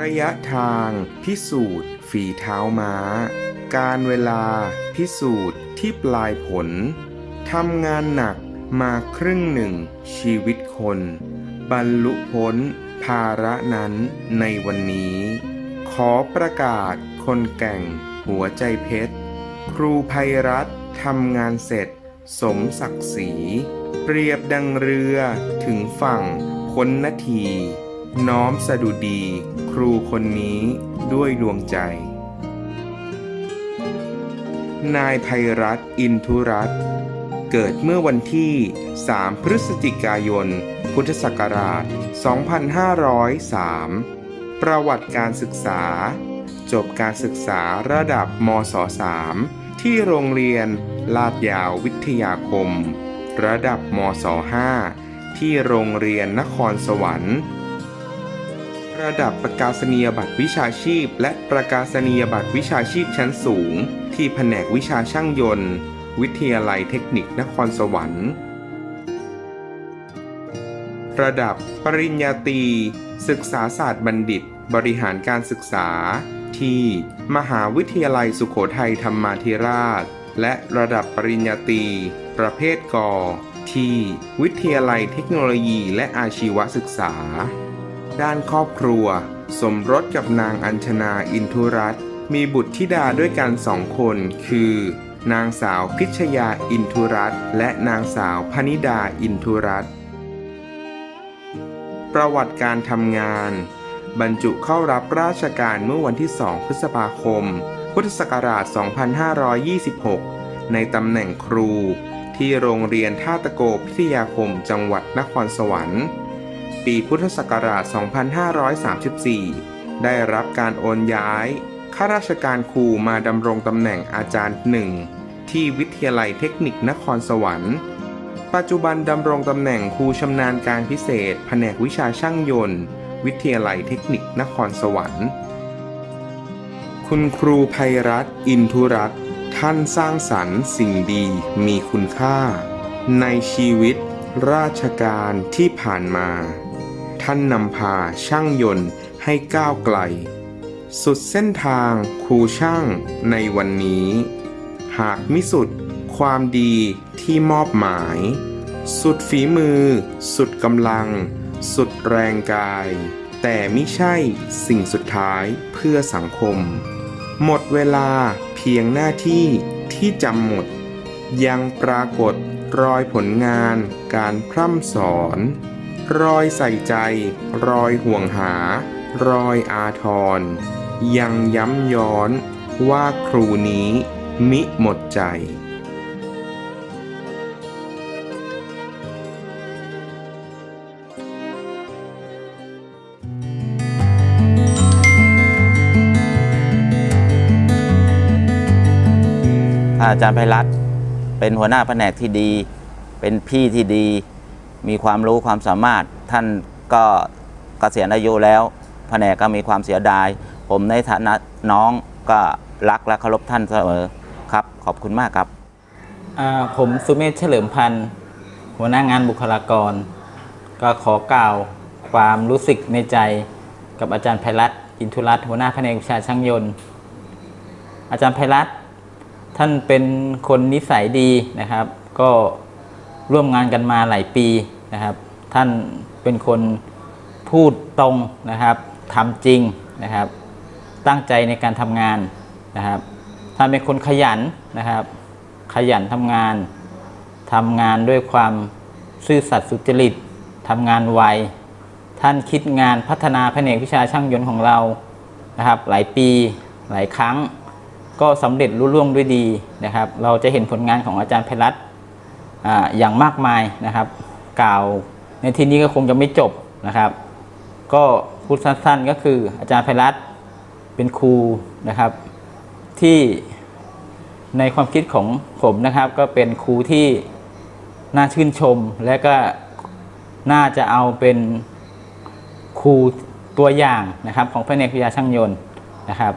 ระยะทาง พิสูจน์ ฝีเท้าม้า การเวลา พิสูจน์ที่ปลายผลทำงานหนักมาครึ่งหนึ่งชีวิตคน บรรลุพ้น ภาระนั้นในวันนี้ ขอประกาศคนแก่ง หัวใจเพชร ครูภัยรัตน์ทำงานเสร็จ สมศักดิ์ศรี เปรียบดังเรือถึงฝั่งพ้นนาที น้อมสดุดี ครูคนนี้ด้วยดวงใจ นายภัยรัตน์อินทุรัตน์เกิดเมื่อวันที่ 3 พฤศจิกายน พุทธศักราช 2503 ประวัติการศึกษา จบการศึกษาระดับมศ3ที่โรงเรียนลาดยาววิทยาคม ระดับมศ5ที่โรงเรียนนครสวรรค์ ระดับประกาศนียบัตรวิชาชีพ และประกาศนียบัตรวิชาชีพชั้นสูง ที่แผนกวิชาช่างยนต์ วิทยาลัยเทคนิคนครสวรรค์ ระดับปริญญาตรีศึกษาศาสตร์บัณฑิต บริหารการศึกษา ที่ มหาวิทยาลัยสุโขทัยธรรมาธิราช และระดับปริญญาตรี ประเภทก ที่ วิทยาลัยเทคโนโลยีและอาชีวศึกษา ด้านครอบครัว สมรสกับนางอัญชนาอินทุรัตน์มีบุตรธิดาด้วยกันสองคน คือ นางสาวพิชยาอินทุรัตน์และนางสาวพนิดาอินทุรัตน์ประวัติการทำงาน บรรจุเข้ารับราชการเมื่อวันที่ 2 พฤษภาคม พุทธศักราช 2526 ในตำแหน่งครู ที่โรงเรียนท่าตะโกพิทยาคมจังหวัดนครสวรรค์ ปีพุทธศักราช 2534 ได้รับการโอนย้าย ข้าราชการครูมาดำรงตำแหน่งอาจารย์หนึ่งที่วิทยาลัยเทคนิคนครสวรรค์ ปัจจุบันดำรงตำแหน่งครูชำนาญการพิเศษ แผนกวิชาช่างยนต์ วิทยาลัยเทคนิคนครสวรรค์ คุณครูภัยรัตน์อินทุรัตน์ท่านสร้างสรรค์สิ่งดีมีคุณค่า ในชีวิตราชการที่ผ่านมา ท่านนำพาช่างยนต์ให้ก้าวไกล สุดเส้นทางครูช่างในวันนี้ หากมิสุดความดีที่มอบหมาย สุดฝีมือ สุดกำลัง สุดแรงกาย แต่ไม่ใช่สิ่งสุดท้ายเพื่อสังคม หมดเวลาเพียงหน้าที่ที่จำหมด ยังปรากฏรอยผลงานการพร่ำสอน รอยใส่ใจ รอยห่วงหา รอยอาทร ยังย้ำย้อนว่าครูนี้มิหมดใจอาจารย์ไพรัตเป็นหัวหน้าแผนกที่ดี เป็นพี่ที่ดี มีความรู้ความสามารถท่านก็เกษียณอายุแล้วแผนกก็มีความเสียดาย ผมในฐานะน้องก็รักและเคารพท่านเสมอครับ ขอบคุณมากครับ อ่าผมสุเมธเฉลิมพันธ์หัวหน้างานบุคลากร ก็ขอกล่าวความรู้สึกในใจกับอาจารย์ไพรัตน์อินทุรัตน์หัวหน้าแผนกวิชาช่างยนต์ อาจารย์ไพรัตน์ท่านเป็นคนนิสัยดีนะครับ ก็ร่วมงานกันมาหลายปี นะครับ ท่านเป็นคนพูดตรงนะครับทำจริงนะครับ ตั้งใจในการทำงานนะครับ ท่านเป็นคนขยันนะครับ ขยันทำงานทำงานด้วยความซื่อสัตย์สุจริตทำงานไวท่านคิดงานพัฒนาแผนกวิชาช่างยนต์ของเรานะครับ หลายปีหลายครั้ง ก็สำเร็จรุ่ร่วงด้วยดีนะครับ เราจะเห็นผลงานของอาจารย์ไพรัตน์อ่าอย่างมากมายนะครับ กล่าว ในที่นี้ก็คงจะไม่จบนะครับ ก็พูดสั้นๆก็คืออาจารย์ไพรัตเป็นครูนะครับ ที่ในความคิดของผมนะครับ ก็เป็นครูที่น่าชื่นชม และก็น่าจะเอาเป็นครูตัวอย่างนะครับ ของแผนกวิทยาช่างยนต์นะครับ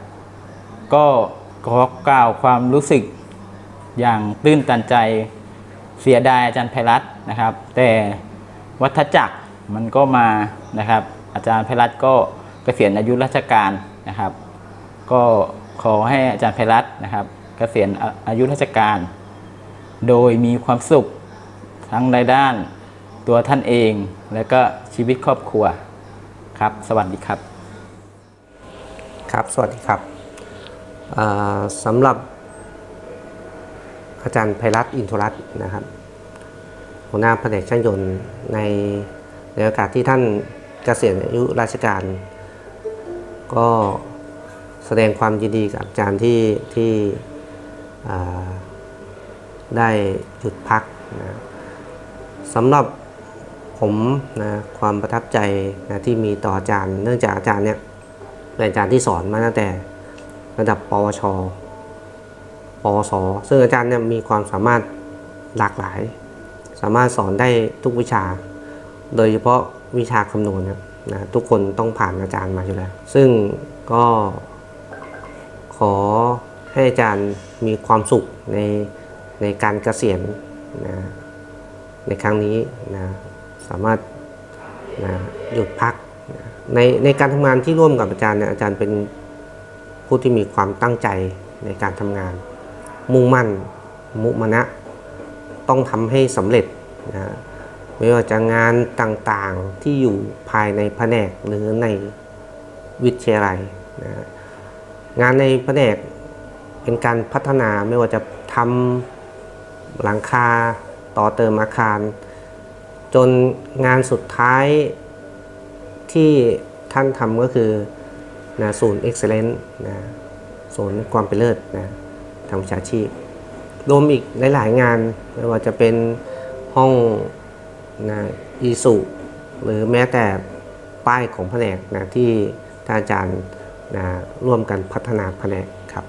ก็ขอกล่าวความรู้สึกอย่างตื้นตันใจ เสียดายอาจารย์ไพรัตน์นะครับ แต่วัฏจักรมันก็มานะครับ อาจารย์ไพรัตน์ก็เกษียณอายุราชการนะครับ ก็ขอให้อาจารย์ไพรัตน์นะครับ เกษียณอายุราชการ โดยมีความสุขทั้งในด้านตัวท่านเอง และก็ชีวิตครอบครัวครับ สวัสดีครับ ครับ สวัสดีครับสำหรับ อาจารย์ไพรัตน์อินทรัตน์นะครับหัวหน้าแผนกช่างยนต์ในในโอกาสที่ท่านเกษียณอายุราชการ ก็แสดงความยินดีกับอาจารย์ที่ที่ได้หยุดพักนะสำหรับผมนะความประทับใจนะที่มีต่ออาจารย์ เนื่องจากอาจารย์เนี่ยเป็นอาจารย์ที่สอนมาตั้งแต่ระดับปวช ปวส ซึ่งอาจารย์เนี่ยมีความสามารถหลากหลาย สามารถสอนได้ทุกวิชา โดยเฉพาะวิชาคำนวณเนี่ยนะทุกคนต้องผ่านอาจารย์มาอยู่แล้ว ซึ่งก็ขอให้อาจารย์มีความสุขในในการเกษียณนะในครั้งนี้นะสามารถนะหยุดพักในในการทำงานที่ร่วมกับอาจารย์เนี่ยอาจารย์เป็นผู้ที่มีความตั้งใจในการทำงาน มุ่งมั่น มุมานะ ต้องทำให้สำเร็จนะไม่ว่าจะงานต่างๆที่อยู่ภายในแผนกหรือในวิทยาลัยนะงานในแผนกเป็นการพัฒนาไม่ว่าจะทำหลังคาต่อเติมอาคาร จนงานสุดท้ายที่ท่านทำก็คือนะศูนย์ Excellence นะศูนย์ความเป็นเลิศนะ ทางวิชาชีพ รวมอีกหลาย ๆ งานไม่ว่าจะเป็นห้องนะอีสุหรือแม้แต่ป้ายของแผนกนะที่ท่านอาจารย์นะร่วมกันพัฒนาแผนกครับ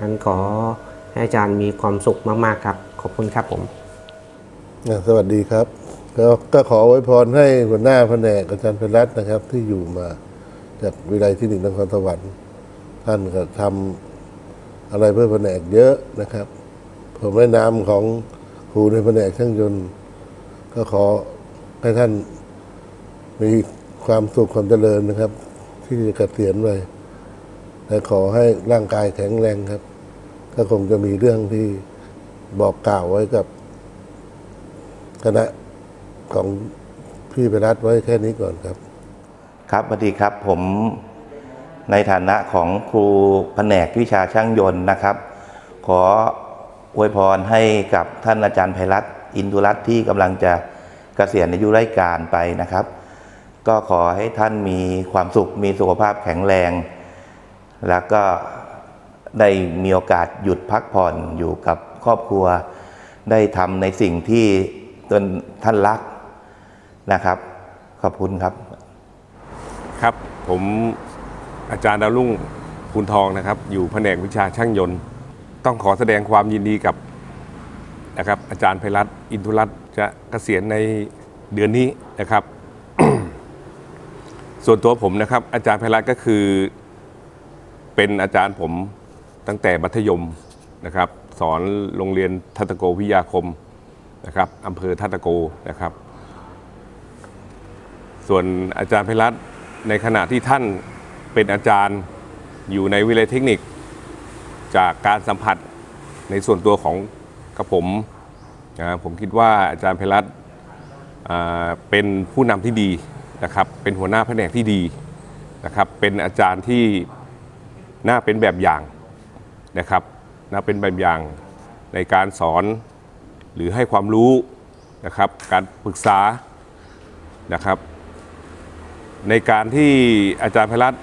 งั้นขอให้อาจารย์มีความสุขมาก ๆ ครับ ขอบคุณครับผมสวัสดีครับก็ก็ขอไว้พรให้หัวหน้าแผนกอาจารย์เป็นรัตน์นะครับ ที่อยู่มาจากวิทยาลัยที่หนึ่งนครสวรรค์ท่านก็ทำ อะไรเพื่อแผนกเยอะนะครับผมในนามของครูในแผนกช่างยนต์ ก็ขอให้ท่านมีความสุขความเจริญนะครับ ที่จะเกษียณไปและขอให้ร่างกายแข็งแรงครับ ก็คงจะมีเรื่องที่บอกกล่าวไว้กับคณะของพี่ไปรัฐไว้แค่นี้ก่อนครับ ครับสวัสดีครับผม ในฐานะของครูแผนกวิชาช่างยนต์นะครับ ขออวยพรให้กับท่านอาจารย์ไพรัตน์อินทุรัตน์ที่กำลังจะเกษียณอายุราชการไปนะครับ ก็ขอให้ท่านมีความสุขมีสุขภาพแข็งแรง แล้วก็ได้มีโอกาสหยุดพักผ่อนอยู่กับครอบครัว ได้ทำในสิ่งที่ตนท่านรักนะครับ ขอบคุณครับ ครับผม อาจารย์ดาวรุ่งภูนทองนะครับ อยู่แผนกวิชาช่างยนต์ ต้องขอแสดงความยินดีกับนะครับ อาจารย์ไพรัตน์อินทุรัตน์จะเกษียณในเดือนนี้นะครับ ส่วนตัวผมนะครับ อาจารย์ไพรัตน์ก็คือ เป็นอาจารย์ผมตั้งแต่มัธยมนะครับ สอนโรงเรียนทัตโกวิทยาคมนะครับอำเภอทัตโกนะครับ ส่วนอาจารย์ไพรัตน์ในขณะที่ท่าน เป็นอาจารย์อยู่ในวิทยาลัยเทคนิค จากการสัมผัสในส่วนตัวของกับผมนะผมคิดว่าอาจารย์ไพรัตเป็นผู้นำที่ดีนะครับเป็นหัวหน้าแผนกที่ดีนะครับเป็นอาจารย์ที่น่าเป็นแบบอย่างนะครับน่าเป็นแบบอย่างในการสอนหรือให้ความรู้นะครับการปรึกษานะครับในการที่อาจารย์พรัต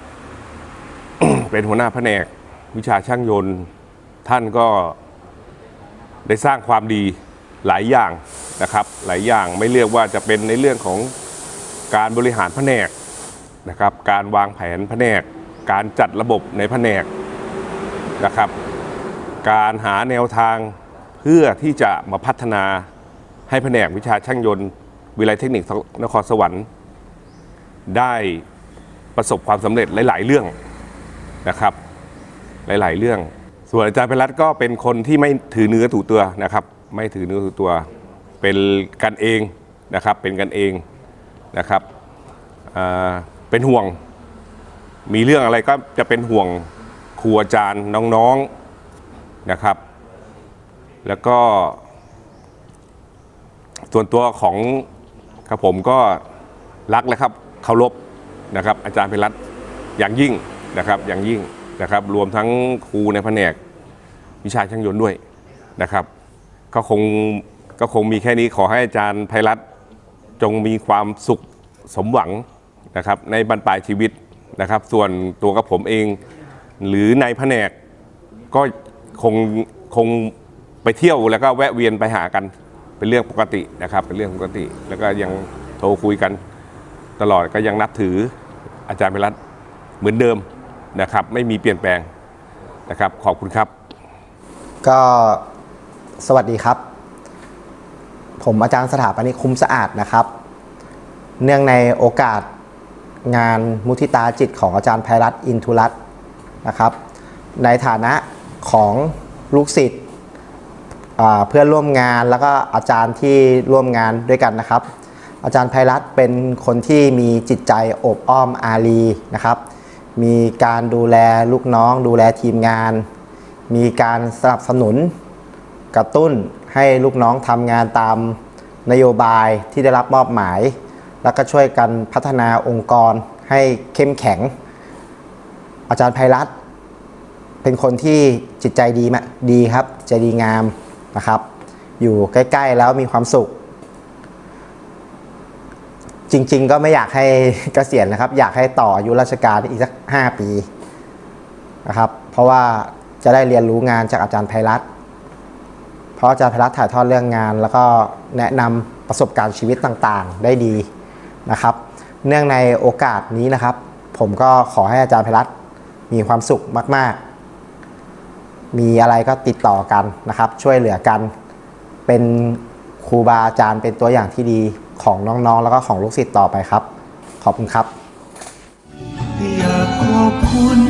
เป็นหัวหน้าแผนกวิชาช่างยนต์ ท่านก็ได้สร้างความดีหลายอย่างนะครับ หลายอย่างไม่เลือกว่าจะเป็นในเรื่องของการบริหารแผนกนะครับ การวางแผนแผนก การจัดระบบในแผนกนะครับ การหาแนวทางเพื่อที่จะมาพัฒนาให้แผนกวิชาช่างยนต์ วิทยาลัยเทคนิคนครสวรรค์ ได้ประสบความสำเร็จหลาย ๆ เรื่อง นะครับ หลายๆ เรื่อง ส่วนอาจารย์ไพรัตก็เป็นคนที่ไม่ถือเนื้อถูตัวนะครับ ไม่ถือเนื้อถูตัว เป็นกันเองนะครับ เป็นกันเองนะครับเป็นห่วง มีเรื่องอะไรก็จะเป็นห่วงครูอาจารย์น้องๆนะครับ แล้วก็ ส่วนตัวของครับผมก็รักและครับเคารพนะครับ อาจารย์เพรัตอย่างยิ่ง นะครับอย่างยิ่งนะครับรวมทั้งครูในแผนกวิชาช่างยนต์ด้วยนะครับก็คงก็คงมีแค่นี้ขอให้อาจารย์ไพรัตน์จงมีความสุขสมหวังนะครับในบรรปลายชีวิตนะครับ ส่วนตัวกับผมเอง หรือในแผนกก็คงคงไปเที่ยวแล้วก็แวะเวียนไปหากันเป็นเรื่องปกตินะครับ เป็นเรื่องปกติ แล้วก็ยังโทรคุยกันตลอดก็ยังนับถืออาจารย์ไพรัตน์เหมือนเดิม นะครับไม่มีเปลี่ยนแปลงนะครับขอบคุณครับ ก็สวัสดีครับ ผมอาจารย์สถาปนิกคุ้มสะอาดนะครับ เนื่องในโอกาสงานมุทิตาจิตของอาจารย์ไพรัตน์อินทุรัตน์นะครับ ในฐานะของลูกศิษย์เพื่อนร่วมงานแล้วก็อาจารย์ที่ร่วมงานด้วยกันนะครับ อาจารย์ไพรัตน์เป็นคนที่มีจิตใจอบอ้อมอารีนะครับ มีการดูแลลูกน้อง ดูแลทีมงาน มีการสนับสนุน กระตุ้นให้ลูกน้องทำงานตามนโยบายที่ได้รับมอบหมาย แล้วก็ช่วยกันพัฒนาองค์กรให้เข้มแข็ง อาจารย์ไพรัตเป็นคนที่จิตใจดีมดีครับ ใจดีงามนะครับ อยู่ใกล้ ๆ แล้วมีความสุข จริง ๆ ก็ไม่อยากให้เกษียณนะครับ อยากให้ต่ออายุราชการอีกสัก 5 ปีนะครับ เพราะว่าจะได้เรียนรู้งานจากอาจารย์ไพรัตเพราะอาจารย์ไพรัตถ่ายทอดเรื่องงาน แล้วก็แนะนำประสบการณ์ชีวิตต่างๆ ได้ดีนะครับ เนื่องในโอกาสนี้นะครับ ผมก็ขอให้อาจารย์ไพรัตมีความสุขมาก ๆ มีอะไรก็ติดต่อกันนะครับ ช่วยเหลือกัน เป็นครูบาอาจารย์เป็นตัวอย่างที่ดี ของน้องๆ แล้วก็ของลูกศิษย์ต่อไปครับ ขอบคุณครับ อยากขอบคุณ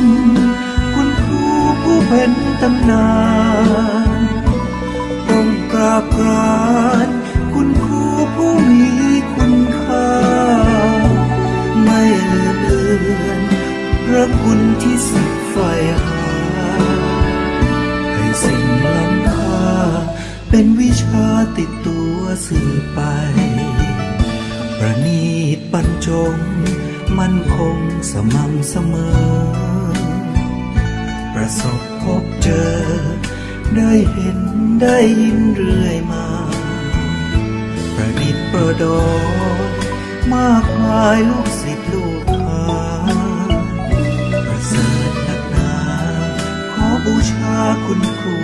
คุณครูผู้เป็นตำนานต้องกราบกรานคุณครูผู้มีคุณค่า ไม่ลืมเลือนพระคุณที่สุดใฝ่หา ให้สิ่งล้ำค่าเป็นวิชาติดตัวสื่อไป ตบรรจง มันคงสม่ำเสมอ ประสบพบเจอ ได้เห็นได้ยินเรื่อยมา ประดิษฐ์ประดอมากมายลูกศิษย์ลูกหาประเสริฐนักนา ขอบูชาคุณครู